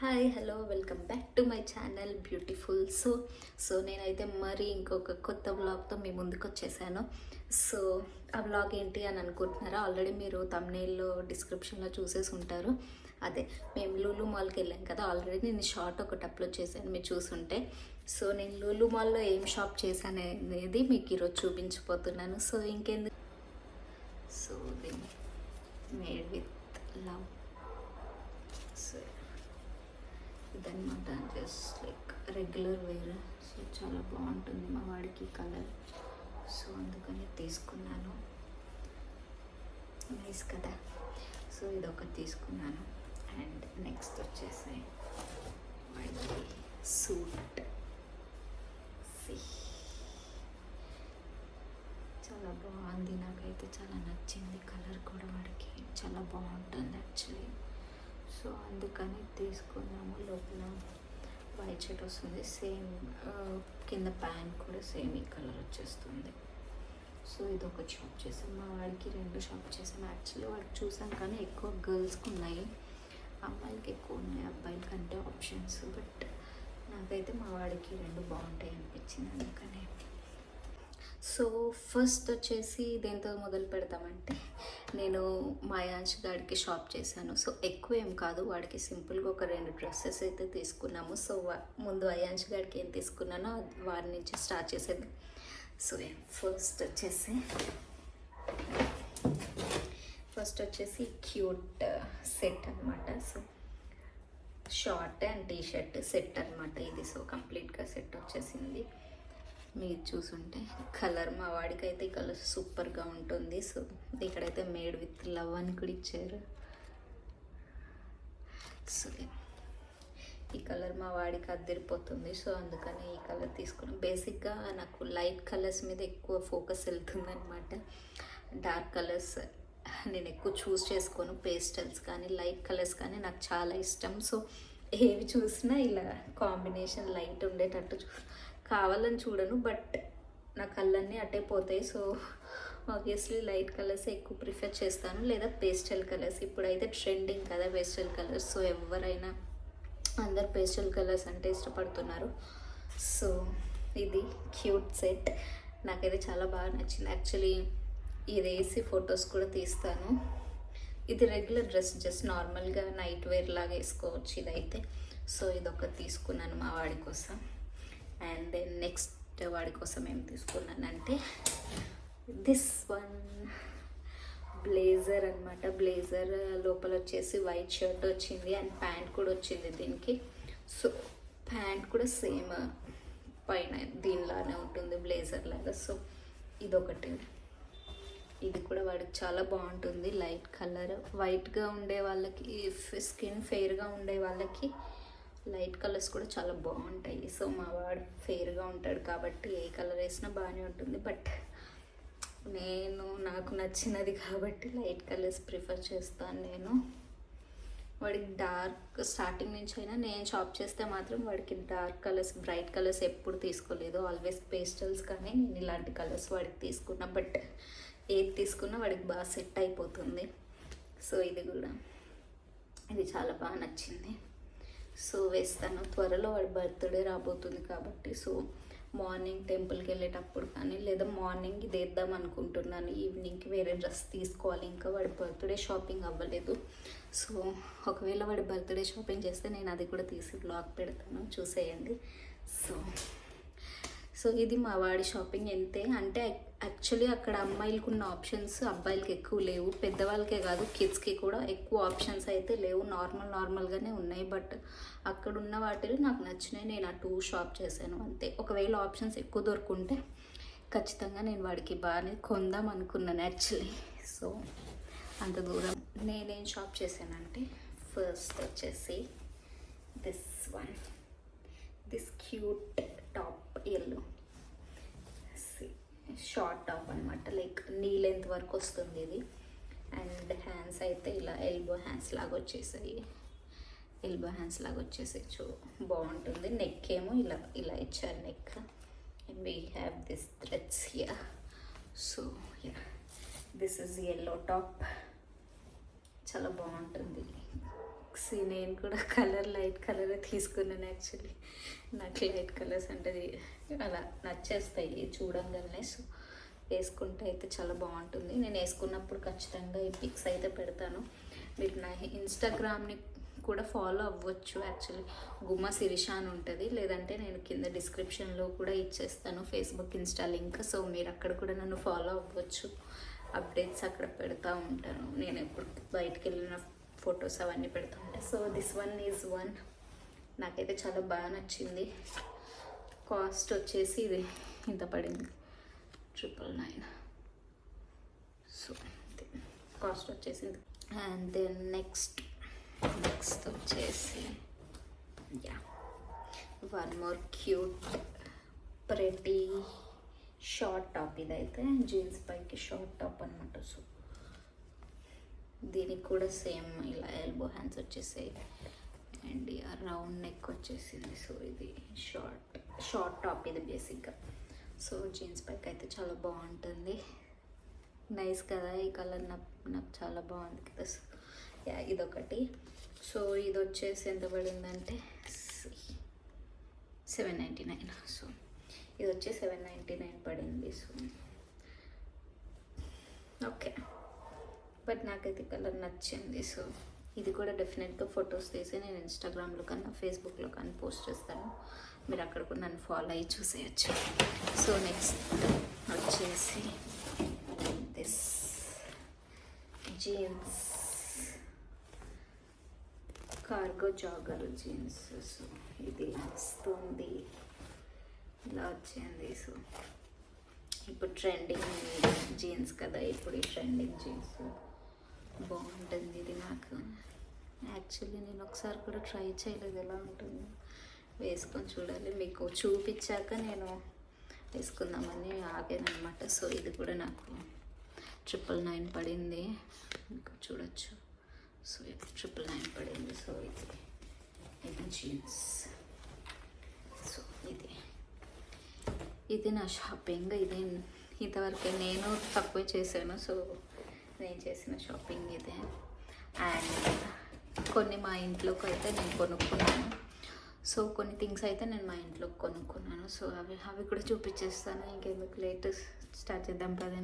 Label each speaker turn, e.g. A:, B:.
A: Hi hello welcome back to my channel beautiful. So so నేనైతే మరి ఇంకొక కొత్త బ్లాగ్తో మీ ముందుకు వచ్చేసాను. సో ఆ బ్లాగ్ ఏంటి అని అనుకుంటున్నారా? ఆల్రెడీ మీరు తమ్నేల్లో డిస్క్రిప్షన్లో చూసేసి ఉంటారు. అదే మేము లూలు మాల్కి వెళ్ళాం కదా ఆల్రెడీ నేను షార్ట్ ఒకటి అప్లోడ్ చేశాను మీరు చూసుంటే. సో నేను లూలు మాల్లో ఏం షాప్ చేశాను అనేది మీకు ఈరోజు చూపించిపోతున్నాను సో ఇంకెందుకు? సో దీన్ని మేడ్ విత్ లవ్ సో ఇదన్నమాట just like regular wear so చాలా బాగుంటుంది మా వాడికి కలర్ సో అందుకని తీసుకున్నాను. నైస్ కదా? సో ఇది ఒకటి తీసుకున్నాను. అండ్ నెక్స్ట్ వచ్చేసి వాడికి సూట్ చాలా బాగుంది. నాకైతే చాలా నచ్చింది కలర్ కూడా వాడికి. చాలా బాగుంటుంది యాక్చువల్లీ సో అందుకని తీసుకున్నాము. లోపల వైట్ షర్ట్ వస్తుంది. సేమ్ కింద ప్యాంట్ కూడా సేమ్ ఈ కలర్ వచ్చేస్తుంది. సో ఇది ఒక షాప్ చేసాం. మా వాడికి రెండు షాప్ చేసాం. యాక్చువల్లీ వాడికి చూసాం కానీ ఎక్కువ గర్ల్స్కి ఉన్నాయి. అమ్మాయిలకి ఎక్కువ ఉన్నాయి. అబ్బాయిల కంటే ఆప్షన్స్ బట్ నాకైతే మా వాడికి రెండు బాగుంటాయి అనిపించింది. అందుకని సో ఫస్ట్ వచ్చేసి దేంతో మొదలు పెడతామంటే నేను మాయాంష్ గారికి షాప్ చేశాను. సో ఎక్కువ ఏం కాదు వాడికి సింపుల్గా ఒక రెండు డ్రెస్సెస్ అయితే తీసుకున్నాము. సో ముందు అయాంష్ గారికి ఏం తీసుకున్నానో వారి నుంచి స్టార్ట్ చేసేది సో ఫస్ట్ వచ్చేసి ఫస్ట్ వచ్చేసి క్యూట్ సెట్ అనమాట so short and T shirt set అనమాట ఇది సో కంప్లీట్గా సెట్ వచ్చేసింది. మీరు చూసుంటే కలర్ మా వాడికి అయితే ఈ కలర్ సూపర్గా ఉంటుంది. సో ఇక్కడైతే మేడ్ విత్ లవ్ అని కూడా ఇచ్చారు. సో ఈ కలర్ మా వాడికి అద్దరిపోతుంది. సో అందుకని ఈ కలర్ తీసుకున్నాం. బేసిక్గా నాకు లైట్ కలర్స్ మీద ఎక్కువ ఫోకస్ వెళ్తుందనమాట డార్క్ కలర్స్ నేను ఎక్కువ చూస్ చేసుకోను. పేస్టల్స్ కానీ లైట్ కలర్స్ కానీ నాకు చాలా ఇష్టం. సో ఏవి చూసినా ఇలా కాంబినేషన్ లైట్ ఉండేటట్టు చూ కావాలని చూడను బట్ నా కళ్ళన్నీ అట్టే పోతాయి. సో ఆబ్వియస్లీ లైట్ కలర్స్ ఎక్కువ ప్రిఫర్ చేస్తాను. లేదా పేస్టల్ కలర్స్ ఇప్పుడైతే ట్రెండింగ్ కదా పేస్టల్ కలర్స్ సో ఎవరైనా అందరు పేస్టల్ కలర్స్ అంటే ఇష్టపడుతున్నారు. సో ఇది క్యూట్ సెట్ నాకైతే చాలా బాగా నచ్చింది. యాక్చువల్లీ ఇది వేసి ఫొటోస్ కూడా తీస్తాను. ఇది రెగ్యులర్ డ్రెస్ జస్ట్ నార్మల్గా నైట్ వేర్ లాగా వేసుకోవచ్చు ఇదైతే. సో ఇది ఒకటి తీసుకున్నాను మా వాడి కోసం. అండ్ దెన్ నెక్స్ట్ వాడి కోసం ఏం తీసుకున్నానంటే దిస్ వన్ బ్లేజర్ అనమాట బ్లేజర్ లోపల వచ్చేసి వైట్ షర్ట్ వచ్చింది అండ్ ప్యాంట్ కూడా వచ్చింది దీనికి. సో ప్యాంట్ కూడా సేమ్ పైన దీనిలానే ఉంటుంది బ్లేజర్ లాగా. సో ఇదొకటి. ఇది కూడా వాడికి చాలా బాగుంటుంది లైట్ కలర్ వైట్గా ఉండే వాళ్ళకి స్కిన్ ఫెయిర్గా ఉండే వాళ్ళకి లైట్ కలర్స్ కూడా చాలా బాగుంటాయి. సో మా వాడు ఫెయిర్గా ఉంటాడు కాబట్టి ఏ కలర్ వేసినా బాగానే ఉంటుంది. బట్ నేను నాకు నచ్చినది కాబట్టి లైట్ కలర్స్ ప్రిఫర్ చేస్తాను నేను. వాడికి డార్క్ స్టార్టింగ్ నుంచి అయినా నేను షాప్ చేస్తే మాత్రం వాడికి డార్క్ కలర్స్ బ్రైట్ కలర్స్ ఎప్పుడు తీసుకోలేదు. ఆల్వేస్ పేస్టల్స్ కానీ నేను ఇలాంటి కలర్స్ వాడికి తీసుకున్నా. బట్ ఏది తీసుకున్నా వాడికి బాగా సెట్ అయిపోతుంది. సో ఇది కూడా. ఇది చాలా బాగా నచ్చింది. సో వేస్తాను. త్వరలో వాడి బర్త్డే రాబోతుంది కాబట్టి. సో మార్నింగ్ టెంపుల్కి వెళ్ళేటప్పుడు కానీ లేదా మార్నింగ్ ఇది వేద్దాం అనుకుంటున్నాను. ఈవినింగ్కి వేరే డ్రెస్ తీసుకోవాలి. ఇంకా వాడి బర్త్డే షాపింగ్ అవ్వలేదు. సో ఒకవేళ వాడి బర్త్డే షాపింగ్ చేస్తే నేను అది కూడా తీసి బ్లాగ్ పెడతాను. చూసేయండి. సో ఇది మా వాడి షాపింగ్ ఎంతే అంటే యాక్చువల్లీ అక్కడ అమ్మాయిలకు ఉన్న ఆప్షన్స్ అబ్బాయిలకి ఎక్కువ లేవు. పెద్దవాళ్ళకే కాదు కిడ్స్కి కూడా ఎక్కువ ఆప్షన్స్ అయితే లేవు. నార్మల్ నార్మల్గానే ఉన్నాయి. బట్ అక్కడ ఉన్న వాటిలో నాకు నచ్చినాయి నేను ఆ టూ షాప్ చేశాను. అంతే. ఒకవేళ ఆప్షన్స్ ఎక్కువ దొరుకుంటే ఖచ్చితంగా నేను వాడికి బాగానే కొందాం అనుకున్నాను యాక్చువల్లీ సో అంత దూరం నేనేం షాప్ చేశానంటే ఫస్ట్ వచ్చేసి this one this cute top yellow. Short top అనమాట లైక్ నీ లెంత్ వరకు వస్తుంది ఇది. అండ్ హ్యాండ్స్ అయితే ఇలా ఎల్బో హ్యాండ్స్ లాగా వచ్చేసాయి. ఎల్బో హ్యాండ్స్ లాగా వచ్చేసాయి. చూ బాగుంటుంది. నెక్ ఏమో ఇలా ఇలా ఇచ్చారు neck and we have this threads here so yeah this is yellow top చాలా బాగుంటుంది. సీ నేను కూడా కలర్ లైట్ తీసుకున్నాను యాక్చువల్లీ నాకు లైట్ కలర్స్ అంటే అలా నచ్చేస్తాయి చూడంగానే. సో వేసుకుంటే అయితే చాలా బాగుంటుంది. నేను వేసుకున్నప్పుడు ఖచ్చితంగా ఈ పిక్స్ అయితే పెడతాను. మీరు నా ఇన్స్టాగ్రామ్ని కూడా ఫాలో అవ్వచ్చు యాక్చువల్లీ గుమ్మ శిరీష అని ఉంటుంది. లేదంటే నేను కింద డిస్క్రిప్షన్లో కూడా ఇచ్చేస్తాను ఫేస్బుక్ ఇన్స్టా లింక్. సో మీరు అక్కడ కూడా నన్ను ఫాలో అవ్వచ్చు. అప్డేట్స్ అక్కడ పెడతా ఉంటాను. నేను ఎప్పుడు బయటికి వెళ్ళిన ఫొటోస్ అవన్నీ పెడుతూ ఉంటాను so this one is one నాకైతే చాలా బాగా నచ్చింది. కాస్ట్ వచ్చేసి ఇది. ఇంత పడింది. Triple nine. సో కాస్ట్ వచ్చేసింది అండ్ దెన్ నెక్స్ట్. నెక్స్ట్ వచ్చేసి yeah. One more cute pretty short top ఇదైతే. జీన్స్ పైకి షార్ట్ టాప్ అనమాట సో దీనికి కూడా సేమ్ ఇలా ఎల్బో హ్యాండ్స్ వచ్చేసాయి. అండ్ రౌండ్ నెక్ వచ్చేసింది. సో ఇది షార్ట్ షార్ట్ టాప్ ఇది బేసిక్గా సో జీన్స్ ప్యాక్ అయితే చాలా బాగుంటుంది. నైస్ కదా? ఈ కలర్ నాకు నాకు చాలా బాగుంది కదా? సో యా ఇదొకటి. సో ఇది వచ్చేసి ఎంత పడిందంటే సెవెన్ నైంటీ నైన్ సో ఇది వచ్చి సెవెన్ నైంటీ నైన్ పడింది. సో ఓకే బట్ నాకైతే కలర్ నచ్చింది. సో ఇది కూడా డెఫినెట్గా ఫొటోస్ తీసి నేను ఇన్స్టాగ్రామ్లో కన్నా ఫేస్బుక్లో కానీ పోస్ట్ చేస్తాను. మీరు అక్కడ కూడా నన్ను ఫాలో అయ్యి చూసేయచ్చు. సో నెక్స్ట్ వచ్చేసి this jeans cargo jogger jeans so ఇది వస్తుంది ఇలా వచ్చింది సో ఇప్పుడు ట్రెండింగ్ జీన్స్ కదా ఇప్పుడు ఈ ట్రెండింగ్ జీన్స్ బాగుంటుంది ఇది నాకు. యాక్చువల్లీ నేను ఒకసారి కూడా ట్రై చేయలేదు. ఎలా ఉంటుంది వేసుకొని చూడాలి. మీకు చూపించాక నేను వేసుకుందామని ఆగానమాట సో ఇది కూడా నాకు ట్రిపుల్ నైన్ పడింది. మీకు చూడొచ్చు. సో ఇది ట్రిపుల్ నైన్ పడింది. సో ఇది ఇది జీన్స్ సో ఇది ఇది నా షాపింగ్ ఇది ఇంతవరకు నేను తక్కువ చేశాను. సో నేను చేసిన షాపింగ్ ఇదే. అండ్ కొన్ని మా ఇంట్లోకి అయితే నేను కొనుక్కున్నాను. సో కొన్ని థింగ్స్ అయితే నేను మా ఇంట్లోకి కొనుక్కున్నాను. సో అవి అవి కూడా చూపించేస్తాను. ఇంకెందుకు లేట్ స్టార్ట్ చేద్దాం పదండి.